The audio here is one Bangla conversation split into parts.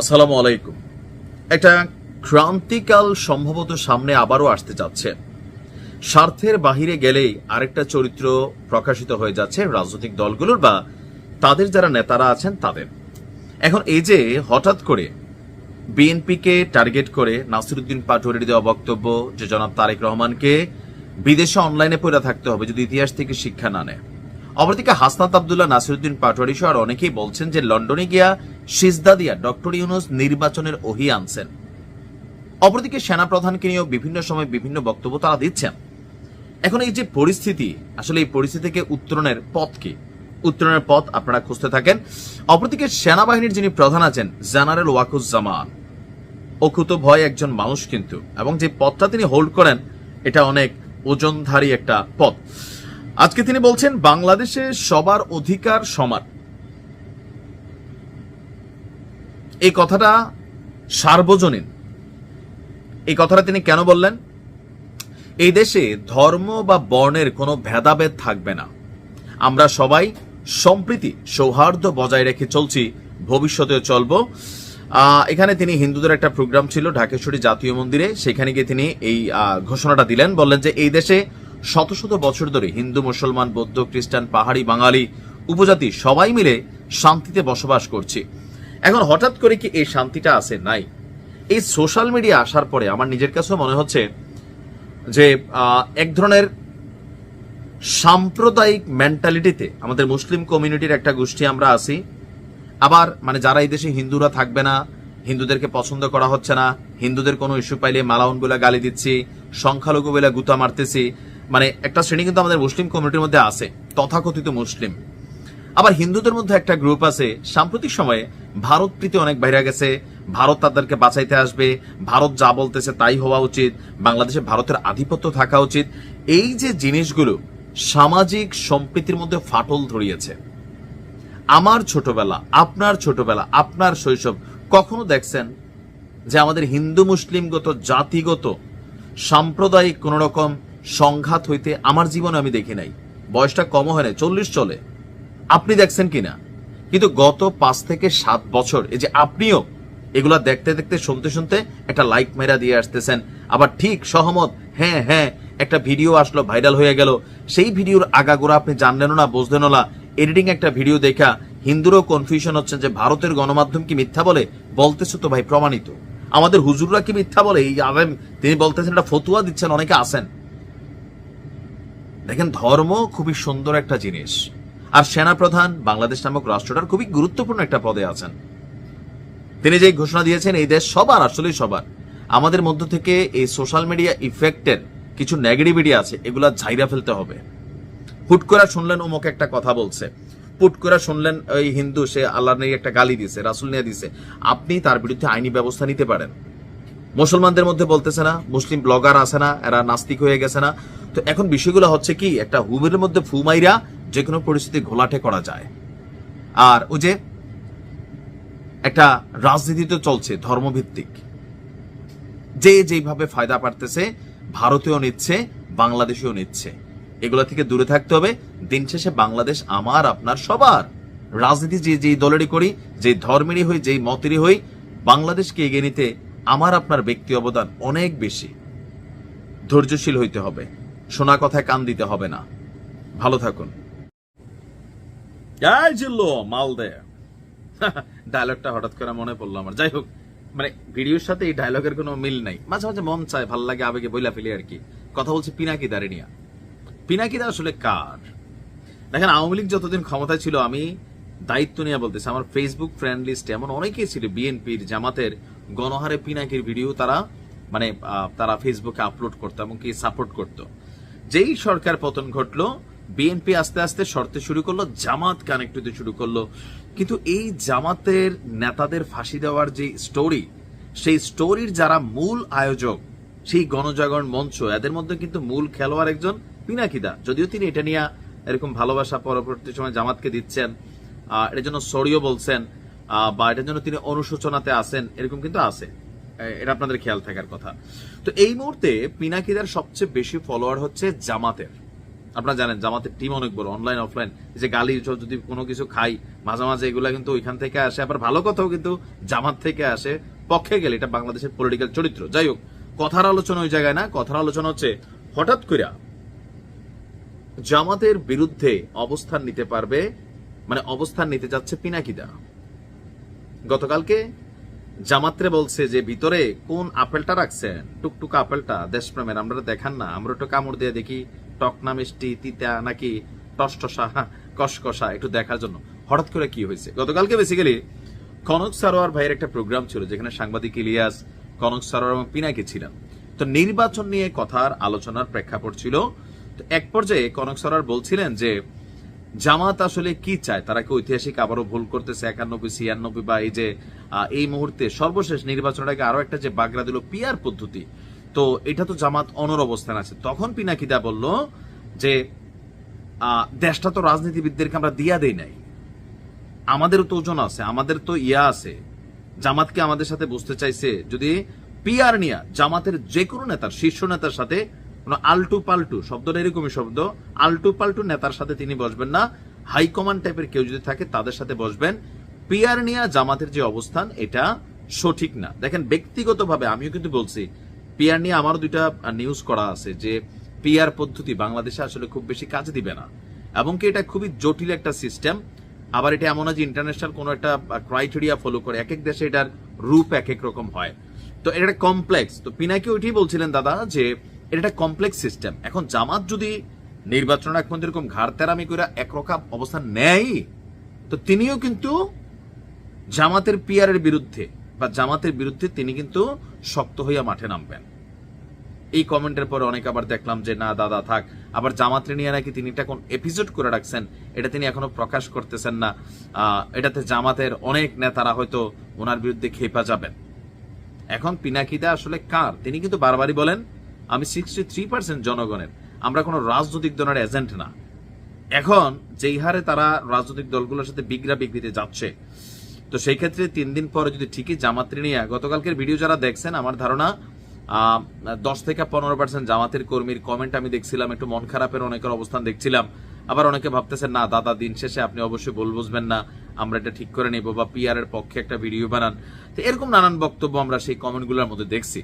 আসসালামু আলাইকুম। একটা ক্রান্তিকাল সম্ভবত সামনে আবারও আসতে যাচ্ছে। স্বার্থের বাহিরে গেলেই আরেকটা চরিত্র প্রকাশিত হয়ে যাচ্ছে রাজনৈতিক দলগুলোর বা তাদের যারা নেতারা আছেন তাদের। এখন এই যে হঠাৎ করে বিএনপিকে টার্গেট করে নাসিরুদ্দিন পাটোয়ারির দেওয়া বক্তব্য যে জনাব তারেক রহমানকে বিদেশে অনলাইনে পড়ে থাকতে হবে, যদি ইতিহাস থেকে শিক্ষা না নেয়। অপরদিকে হাসনাত আবদুল্লাহ নাসিরুদ্দিন পাটোয়ারি সহ অনেকেই বলছেন যে লন্ডনে গিয়া সিজদা দিয়া ডক্টর ইউনুস নির্বাচনের ওহি আনছেন। অপরদিকে সেনাপ্রধানকে নিয়েও বিভিন্ন সময় বিভিন্ন বক্তব্য তারা দিচ্ছেন। এখন এই যে পরিস্থিতি, আসলে এই পরিস্থিতি থেকে উত্তরণের পথ কি? উত্তরণের পথ আপনারা খুঁজতে থাকেন। অপরদিকে সেনাবাহিনীর যিনি প্রধান আছেন, জেনারেল ওয়াকুজ্জামান, অকুত ভয় একজন মানুষ কিন্তু, এবং যে পথটা তিনি হোল্ড করেন, এটা অনেক ওজনধারী একটা পদ আজকে তিনি বলছেন, বাংলাদেশে সবার অধিকার সমান। এই কথাটা সার্বজনীন। এই কথাটা তিনি কেন বললেন? এই দেশে ধর্ম বা বর্ণের কোনো ভেদাভেদ থাকবে না। আমরা সবাই সম্প্রীতি, সৌহার্দ্য বজায় রেখে চলছি, ভবিষ্যতেও চলব। এখানে তিনি হিন্দুদের একটা প্রোগ্রাম ছিল, ঢাকেশ্বরী জাতীয় মন্দিরে। সেখানে গিয়ে তিনি এই ঘোষণাটা দিলেন, বললেন যে এই দেশে শত শত বছর ধরে হিন্দু, মুসলমান, বৌদ্ধ, খ্রিস্টান, পাহাড়ি, বাঙালি উপজাতি সবাই মিলে শান্তিতে বসবাস করছি। এখন হঠাৎ করে কি এই শান্তিটা আছে? নাই। এই সোশ্যাল মিডিয়া আসার পরে আমার নিজের কাছেও মনে হচ্ছে যে এক ধরনের সাম্প্রদায়িক মেন্টালিটিতে আমাদের মুসলিম কমিউনিটির একটা গোষ্ঠী আমরা আছি। আবার মানে যারা এই দেশে হিন্দুরা থাকবে না, হিন্দুদেরকে পছন্দ করা হচ্ছে না, হিন্দুদের কোনো ইস্যু পাইলে মালাউন বলে গালি দিচ্ছি সংখ্যালঘু বলে গুতা মারতেছি মানে একটা শ্রেণি কিন্তু আমাদের মুসলিম কমিউনিটির মধ্যে আছে, তথাকথিত মুসলিম। আবার হিন্দুদের মধ্যে একটা গ্রুপ আছে, সাম্প্রতিক সময়ে ভারত প্রীতি অনেক বাইরে গেছে, ভারত তাদেরকে বাঁচাইতে আসবে, ভারত যা বলতেছে তাই হওয়া উচিত, বাংলাদেশে ভারতের আধিপত্য থাকা উচিত। এই যে জিনিসগুলো সামাজিক সম্প্রীতির মধ্যে ফাটল ধরিয়েছে। আমার ছোটবেলা, আপনার ছোটবেলা, আপনার শৈশব, কখনো দেখছেন যে আমাদের হিন্দু মুসলিমগত জাতিগত, সাম্প্রদায়িক কোন রকম সংঘাত হইতে আমার জীবনে আমি দেখি নাই। বয়সটা কম হয় না চল্লিশ চলে। আপনি দেখছেন কিনা? কিন্তু গত পাঁচ থেকে সাত বছর, এই যে আপনিও এগুলা দেখতে দেখতে, শুনতে শুনতে একটা লাইক মেরা দিয়ে আসতেছেন। আবার ঠিক সহমত হ্যাঁ হ্যাঁ একটা ভিডিও আসলো, ভাইরাল হয়ে গেল। সেই ভিডিওর আগাগোড়া আপনি জানলেনও না, বুঝলেনও না। এডিটিং একটা ভিডিও দেখা, হিন্দুরও কনফিউশন হচ্ছেন যে ভারতের গণমাধ্যম কি মিথ্যা বলে? বলতেছো তো ভাই, প্রমাণিত। আমাদের হুজুররা কি মিথ্যা বলে? এই আলেম, তিনি বলতেছেন একটা ফতুয়া দিচ্ছেন, অনেকে আসেন দেখেন, ধর্ম খুবই সুন্দর একটা জিনিস। আর সেনাপ্রধান বাংলাদেশ নামক রাষ্ট্রটার খুবই গুরুত্বপূর্ণ একটা পদে আছেন। তিনি যে ঘোষণা দিয়েছেন, এই দেশ সবার আসলে সবার। আমাদের মধ্য থেকে এই সোশ্যাল মিডিয়া ইফেক্টের কিছু নেগেটিভিটি আছে, এগুলা ঝাইরা ফেলতে হবে। হুট করে শুনলেন অমুক একটা কথা বলছে। পুট করে শুনলেন ওই হিন্দু, সে আল্লাহ নিয়ে একটা গালি দিছে, রাসুল নিয়ে দিছে। আপনি তার বিরুদ্ধে আইনি ব্যবস্থা নিতে পারেন। মুসলমানদের মধ্যে বলতেছে না, মুসলিম ব্লগার আছে না, এরা নাস্তিক হয়ে গেছে না। তো এখন বিষয়গুলো হচ্ছে কি, একটা হুবের মধ্যে ফুমাইরা যে কোনো পরিস্থিতি ঘোলাটে করা যায়। আর ও যে একটা রাজনীতি তো চলছে, ধর্মভিত্তিক। যে যেইভাবে ফায়দা পারতেছে, ভারতেও নিচ্ছে, বাংলাদেশেও নিচ্ছে। এগুলো থেকে দূরে থাকতে হবে। দিন শেষে বাংলাদেশ আমার, আপনার, সবার। রাজনীতি যে যেই দলেরই করি যে ধর্মেরই হই, যেই মতেরই হই, বাংলাদেশকে এগিয়ে নিতে আমার, আপনার ব্যক্তি অবদান অনেক বেশি। ধৈর্যশীল হইতে হবে। শোনা কথায় কান দিতে হবে না। ভালো থাকুন। মাল দে। ডায়লগটা হঠাৎ করে মনে পড়ল আমার। যাই হোক মানে ভিডিওর সাথে এই ডায়লগের কোনো মিল নাই। মাঝে মাঝে মন চায়, ভালো লাগে আবেগে বইলা ফেলি আর কি। কথা বলছি পিনাকি দাঁড়িয়ে পিনাকিদা আসলে কার? দেখেন, আওয়ামী লীগ যতদিন ক্ষমতায় ছিল, আমি দায়িত্ব নিয়ে বলতেছি, আমার ফেসবুক ফ্রেন্ড লিস্টে এমন অনেকেই ছিল বিএনপির জামাতের, গণহারে পিনাকির ভিডিও তারা মানে তারা ফেসবুকে আপলোড করতো এবং কি সাপোর্ট করত। যেই সরকার পতন ঘটলো, বিএনপি আস্তে আস্তে সরতে শুরু করল, জামাত কানেক্ট হতে শুরু করল। কিন্তু এই জামাতের নেতাদের ফাঁসি দেওয়ার যে স্টোরি সেই স্টোরির যারা মূল আয়োজক, সেই গণজাগরণ মঞ্চ, এদের মধ্যে কিন্তু মূল খেলোয়াড় একজন পিনাকিদা যদিও তিনি এটা নিয়ে এরকম ভালোবাসা পরবর্তী সময় জামাতকে দিচ্ছেন এটার জন্য সরিও বলছেন বা এটার জন্য তিনি অনুশোচনাতে আসেন এরকম কিন্তু আছে। এটা আপনাদের খেয়াল থাকার কথা। তো এই মুহূর্তে পিনাকিদার সবচেয়ে বেশি ফলোয়ার হচ্ছে জামাতের। আপনারা জানেন, জামাতের টিম অনেক বড় অনলাইন অফলাইন যে গালি যদি কোনো কিছু খাই, মাঝে মাঝে এগুলা কিন্তু ওইখান থেকে আসে। আবার ভালো কথাও কিন্তু জামাত থেকে আসে, পক্ষে গেলে। এটা বাংলাদেশের পলিটিক্যাল চরিত্র। যাই হোক, কথার আলোচনা ওই জায়গায় না, কথার আলোচনা হচ্ছে, হঠাৎ করে জামাতের বিরুদ্ধে অবস্থান নিতে পারবে মানে অবস্থান নিতে যাচ্ছে পিনাকিদা গতকালকে জামাত্রে বলছে যে, ভিতরে কোন আপেলটা রাখছেন? টুকটুক আপেলটা, দেশপ্রেমের, আমরা দেখান না। আমরা একটু কামড় দিয়ে দেখি টক না মিষ্টি, তিতা, নাকি টসটসা, কসকসা, একটু দেখার জন্য। হঠাৎ করে কি হয়েছে? গতকালকে বেসিক্যালি কনক সারোয়ার ভাইয়ের একটা প্রোগ্রাম ছিল, যেখানে সাংবাদিক ইলিয়াস, কনক সারোয়ার এবং পিনাকি ছিলেন। তো নির্বাচন নিয়ে কথার আলোচনার প্রেক্ষাপট ছিল। তো এক পর্যায়ে কনক সারোয়ার বলছিলেন যে জামাত আসলে কি চায়? তারা কি ঐতিহাসিক আবারও ভুল করতেছে? একানব্বই, ছিয়ানব্বই বা এই যে এই মুহূর্তে সর্বশেষ নির্বাচনের আগে আরও একটা যে বাগড়া দিল পিয়ার পদ্ধতি, তো এটা তো জামাত অনর অবস্থান আছে। তখন পিনাকিদা বলল যে দেশটা তো রাজনীতিবিদদেরকে আমরা দিয়া দেই নাই। আমাদেরও তো ওজন আছে, আমাদের তো ইয়া আছে। জামাতকে আমাদের সাথে বসতে চাইছে? যদি পিয়ার নিয়া জামাতের যে কোনো নেতার, শীর্ষ নেতার সাথে আলটু পাল্টু শব্দটা এরকমই শব্দ। আলটু পাল্টু নেতার সাথে তিনি বসবেন না। হাইকমান্ড টাইপের কেউ যদি থাকে, তাদের সাথে বসবেন। পিয়ার নিয়া জামাতের যে অবস্থান, এটা সঠিক না। দেখেন, ব্যক্তিগতভাবে আমিও কিন্তু বলছি, পিয়ার নিয়ে আমারও দুইটা নিউজ করা আছে যে পিয়ার পদ্ধতি বাংলাদেশে আসলে খুব বেশি কাজ দিবে না। এবং কি এটা খুবই জটিল একটা সিস্টেম আবার এটা এমন যে ইন্টারন্যাশনাল কোনো একটা ক্রাইটেরিয়া ফলো করে এক এক দেশে এটার রূপ এক এক রকম হয়। তো এটা কমপ্লেক্স তো পিনাকি ওইটাই বলছিলেন দাদা যে এটা একটা কমপ্লেক্স সিস্টেম এখন জামাত যদি নির্বাচন এখন যেরকম এরকম ঘাড় তেরামি করে একরকম অবস্থান নেয়, তো তিনিও কিন্তু জামাতের পিয়ারের বিরুদ্ধে বা জামাতের বিরুদ্ধে তিনি কিন্তু শক্ত হইয়া মাঠে নামবেন। এই কমেন্টের পরে অনেক আবার দেখলাম যে, না, দাদা, থাক। আবার জামাতরে নিয়ে নাকি তিনি এটা কোন এপিসোড করে রাখছেন, এটা তিনি এখনও প্রকাশ করতেছেন না। এটাতে জামাতের অনেক নেতারা হয়তো ওনার বিরুদ্ধে খেপা যাবেন। এখন পিনাকিদা আসলে কার? তিনি কিন্তু বারবারই বলেন আমি সিক্সটি থ্রি পার্সেন্ট জনগণের। আমরা কোনো রাজনৈতিক দলের এজেন্ট না। এখন যেই হারে তারা রাজনৈতিক দলগুলোর সাথে বিগ্রা বিগ্রিতে যাচ্ছে, তো সেই ক্ষেত্রে তিন দিন পরে যদি ঠিকই জামাত্রী নিয়ে, গতকালকের ভিডিও যারা দেখছেন, আমার ধারণা দশ থেকে পনেরো পার্সেন্ট জামাতের কর্মীর কমেন্ট আমি দেখছিলাম, একটু মন খারাপের অনেকের অবস্থান দেখছিলাম। আবার অনেকে ভাবতেছেন, না, দাদা, দিন শেষে আপনি অবশ্যই বল বুঝবেন না, আমরা এটা ঠিক করে নেব বা পিআর এর পক্ষে একটা ভিডিও বানান। তো এরকম নানান বক্তব্য আমরা সেই কমেন্টগুলোর মধ্যে দেখছি।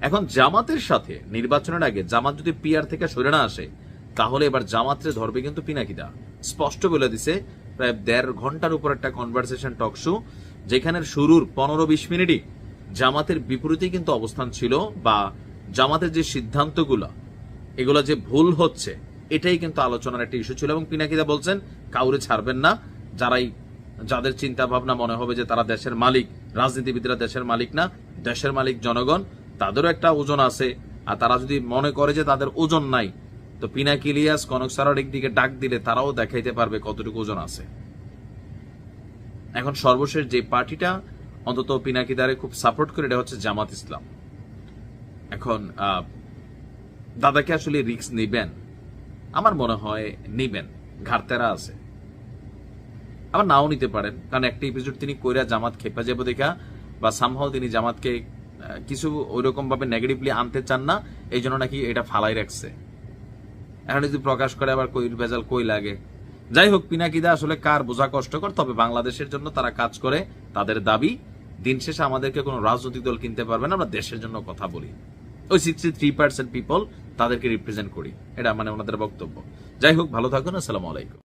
এখন জামাতের সাথে নির্বাচনের আগে জামাত যদি পিআর থেকে সরে না আসে, তাহলে এবার জামাতরে ধরবে কিন্তু পিনাকিদা। স্পষ্ট বলে দিছে, প্রায় দেড় ঘণ্টার উপর একটা কনভারসেশন টক শো যেখানের শুরুর পনেরো বিশ মিনিটই জামাতের বিপরীতে কিন্তু অবস্থান ছিল বা জামাতের যে সিদ্ধান্তগুলো, এগুলো যে ভুল হচ্ছে, এটাই কিন্তু আলোচনার একটা ইস্যু ছিল। এবং পিনাকিদা বলছেন, কাউরে ছাড়বেন না, যারাই, যাদের চিন্তা ভাবনা মনে হবে যে তারা দেশের মালিক, রাজনীতিবিদরা দেশের মালিক না, দেশের মালিক জনগণ তাদেরও একটা ওজন আছে। আর তারা যদি মনে করে যে তাদের ওজন নাই, তো পিনাকি ইলিয়াস কনক সারার দিকে ডাক দিলে তারাও দেখাইতে পারবে কতটুকু ওজন আছে। এখন সর্বশেষ যে পার্টিটা, অন্তত পিনাকিদারে খুব সাপোর্ট করে, এটা হচ্ছে জামাত ইসলাম। এখন দাদাকে আসলে রিস্ক নেবেন। আমার মনে হয় নিবেন ঘাটতেরা আছে। আবার নাও নিতে পারেন, কারণ একটা এপিসোড তিনি কইরা জামাত খেপা যাব দেখা, বা সামহাও তিনি জামাতকে কিছু ওইরকম ভাবে নেগেটিভলি আনতে চান না, এই জন্য নাকি এটা ফালাই রাখছে। এখন যদি প্রকাশ করে আবার কই ভেজাল কই লাগে। যাই হোক, পিনাকিদা আসলে কার বোঝা কষ্টকর, তবে বাংলাদেশের জন্য তারা কাজ করে, তাদের দাবি, দিন শেষে আমাদেরকে কোনো রাজনৈতিক দল কিনতে পারবে না, আমরা দেশের জন্য কথা বলি। ওই সিক্সটি থ্রি পার্সেন্ট পিপল তাদেরকে রিপ্রেজেন্ট করি। এটা মানে ওনাদের বক্তব্য। যাই হোক, ভালো থাকুন, আসসালামু আলাইকুম।